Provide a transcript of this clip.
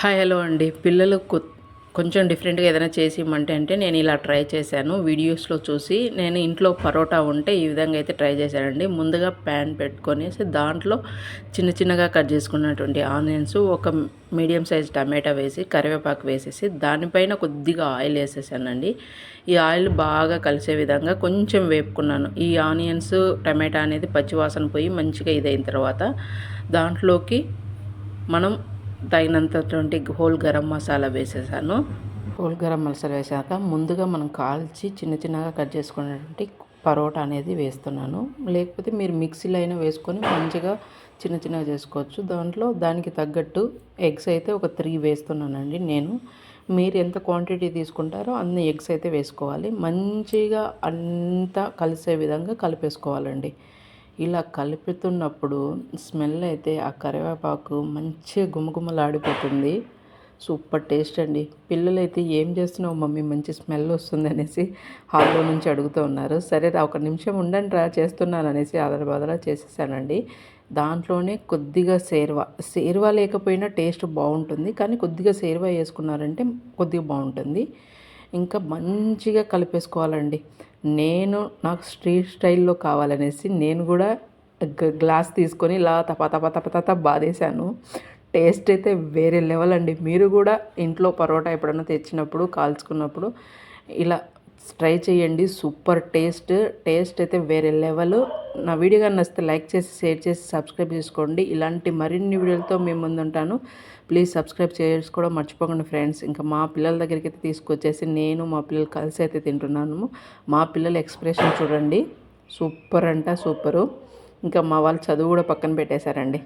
Hi hello అండి. పిల్లలు కొంచెం డిఫరెంట్గా ఏదైనా చేసి ఇమ్మంటే అంటే నేను ఇలా ట్రై చేశాను. వీడియోస్లో చూసి నేను ఇంట్లో పరోటా ఉంటే ఈ విధంగా అయితే ట్రై చేశానండి. ముందుగా ప్యాన్ పెట్టుకొనేసి దాంట్లో చిన్న చిన్నగా కట్ చేసుకున్నటువంటి ఆనియన్స్ ఒక మీడియం సైజ్ టమాటా వేసి కరివేపాకు వేసేసి దానిపైన కొద్దిగా ఆయిల్ వేసేసానండి. ఈ ఆయిల్ బాగా కలిసే విధంగా కొంచెం వేపుకున్నాను. ఈ ఆనియన్స్ టమాటా అనేది పచ్చివాసన పోయి మంచిగా ఇదైన తర్వాత దాంట్లోకి మనం తగినంతటువంటి హోల్ గరం మసాలా వేసేసాను. హోల్ గరం మసాలా వేసాక ముందుగా మనం కాల్చి చిన్న చిన్నగా కట్ చేసుకున్నటువంటి పరోటా అనేది వేస్తున్నాను. లేకపోతే మీరు మిక్సీలో అయినా వేసుకొని మంచిగా చిన్న చిన్నగా చేసుకోవచ్చు. దాంట్లో దానికి తగ్గట్టు ఎగ్స్ అయితే ఒక త్రీ వేస్తున్నానండి నేను. మీరు ఎంత క్వాంటిటీ తీసుకుంటారో అన్ని ఎగ్స్ అయితే వేసుకోవాలి. మంచిగా అంతా కలిసే విధంగా కలిపేసుకోవాలండి. ఇలా కలుపుతున్నప్పుడు స్మెల్ అయితే ఆ కరివేపాకు మంచిగా గుమగుమలాడిపోతుంది. సూపర్ టేస్ట్ అండి. పిల్లలు అయితే ఏం చేస్తున్నావు మమ్మీ? మంచి స్మెల్ వస్తుంది అనేసి హాల్లో నుంచి అడుగుతూ ఉన్నారు. సరే రా ఒక నిమిషం ఉండండి రా చేస్తున్నాను అనేసి ఆదరబాదరా చేసేసానండి. దాంట్లోనే కొద్దిగా సేర్వా. సేర్వా లేకపోయినా టేస్ట్ బాగుంటుంది. కానీ కొద్దిగా సేర్వా వేసుకున్నారంటే కొద్దిగా బాగుంటుంది. ఇంకా మంచిగా కలిపేసుకోవాలండి. నేను నాకు స్ట్రీట్ స్టైల్లో కావాలనేసి నేను కూడా గ్లాస్ తీసుకొని ఇలా తప తప తప తప బాధేశాను. టేస్ట్ అయితే వేరే లెవెల్ అండి. మీరు కూడా ఇంట్లో పరోటా ఎప్పుడైనా తెచ్చినప్పుడు కాల్చుకున్నప్పుడు ఇలా ట్రై చేయండి. Super taste. టేస్ట్ అయితే వేరే లెవెల్. నా వీడియో కానీ నచ్చితే లైక్ చేసి షేర్ చేసి సబ్స్క్రైబ్ చేసుకోండి. ఇలాంటి మరిన్ని వీడియోలతో మేము ముందు ఉంటాను. ప్లీజ్ సబ్స్క్రైబ్ చేసుకోవడం మర్చిపోకండి ఫ్రెండ్స్. ఇంకా మా పిల్లల దగ్గరికి అయితే తీసుకొచ్చేసి నేను మా పిల్లలు కలిసి అయితే తింటున్నాను మా పిల్లల ఎక్స్ప్రెషన్ చూడండి. సూపర్ అంట సూపరు. ఇంకా మా వాళ్ళు చదువు కూడా పక్కన పెట్టేశారండి.